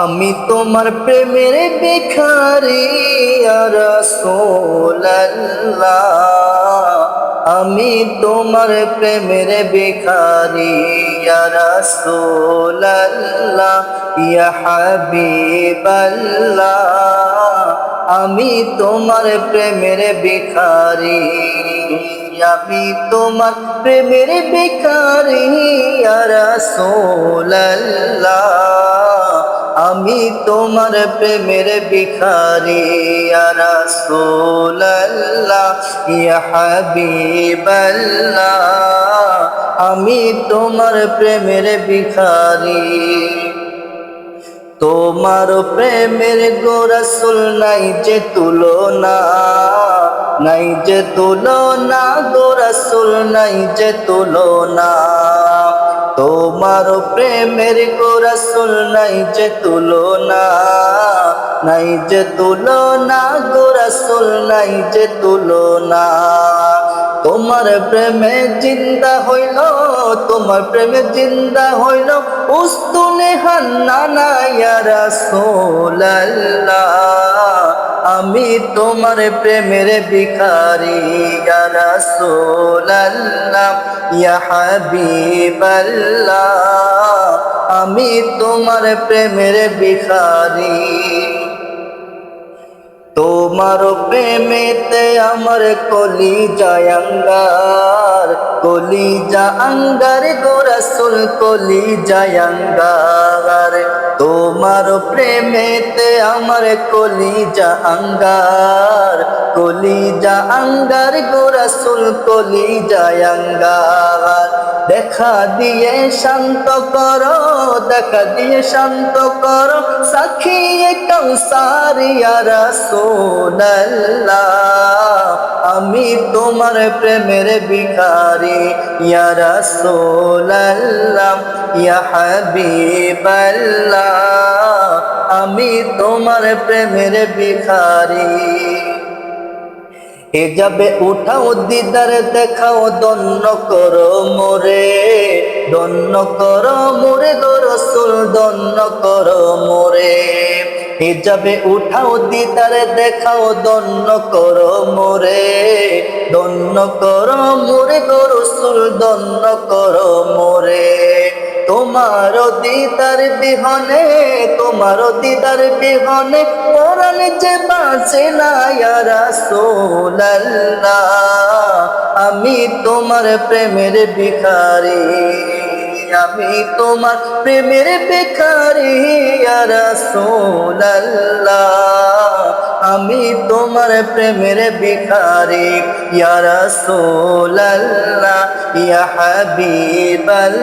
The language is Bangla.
আমি তোমার প্রেমের বেখারি রাসূলুল্লাহ। আমি তোমার প্রেমের বেখারি রাসূলুল্লাহ। ইয়া আমি তোমার প্রেমের বেখারি আমি তোমার প্রেমের বেখারি রাসূলুল্লাহ। আমি তোমার প্রেমের ভিখারি রাসূলুল্লাহ, ইয়া আমি তোমার প্রেমের ভিখারি। তোমার প্রেমের গোরসুল নাই যে তুলনা, নাই যে তুলনা, গোরসুল নাই যে তুলনা। তোমার প্রেমের গোরসুল নাই যে তুলনা, নাই যে তুলনা গোরসুল নাই যে তুলনা। তোমার প্রেমে জিন্দা হইল, তোমার প্রেমে জিন্দা হইল, উস্তুনে হান্নানা ইয়া রাসূলুল্লাহ। আমি তোমার প্রেমের ভিখারি, ইয়া রাসূলুল্লাহ, ইয়া হাবিবাল্লাহ। আমি তোমার প্রেমের ভিখারি। তোমার প্রেমেতে আমার কলি জায়াঙ্গার কলি জাঙ্গার গোরসুল কলি জায়াঙ্গার তোমার প্রেমেতে আমার কলি জাঙ্গার কলি জাঙ্গার গোরসুল কলি জায়াঙ্গার দেখা দিয়ে শান্ত করো, দেখা দিয়ে শান্ত করো, সাক্ষী কৌসারিয়া রাসূলুল্লাহ। আমি তোমার প্রেমের ভিখারি ইয়া রাসূলুল্লাহ, ইয়া হাবিবাল্লাহ। আমি তোমার প্রেমের ভিখারি। এ যাবে উঠাও দিদার, দেখাও দন্ন করো মোরে। দন্ন করো মোরে গো রসুল দন্ন করো মোরে। এ যাবে উঠাও দিদার, দেখাও দন্ন করো মোরে। দন্ন করো মোরে গো রসুল দন্ন করো মোরে। তোমার দিদার বিহনে, তোমার দিদার বিহনে পরাণ যে বাঁচে না আমি তোমার প্রেমের ভিখারি, আমি তোমার প্রেমের ভিখারি রাসূলুল্লাহ। আমি তোমার প্রেমের ভিখারি ইয়া রাসূলুল্লাহ, ইয়া হাবিবাল্লাহ।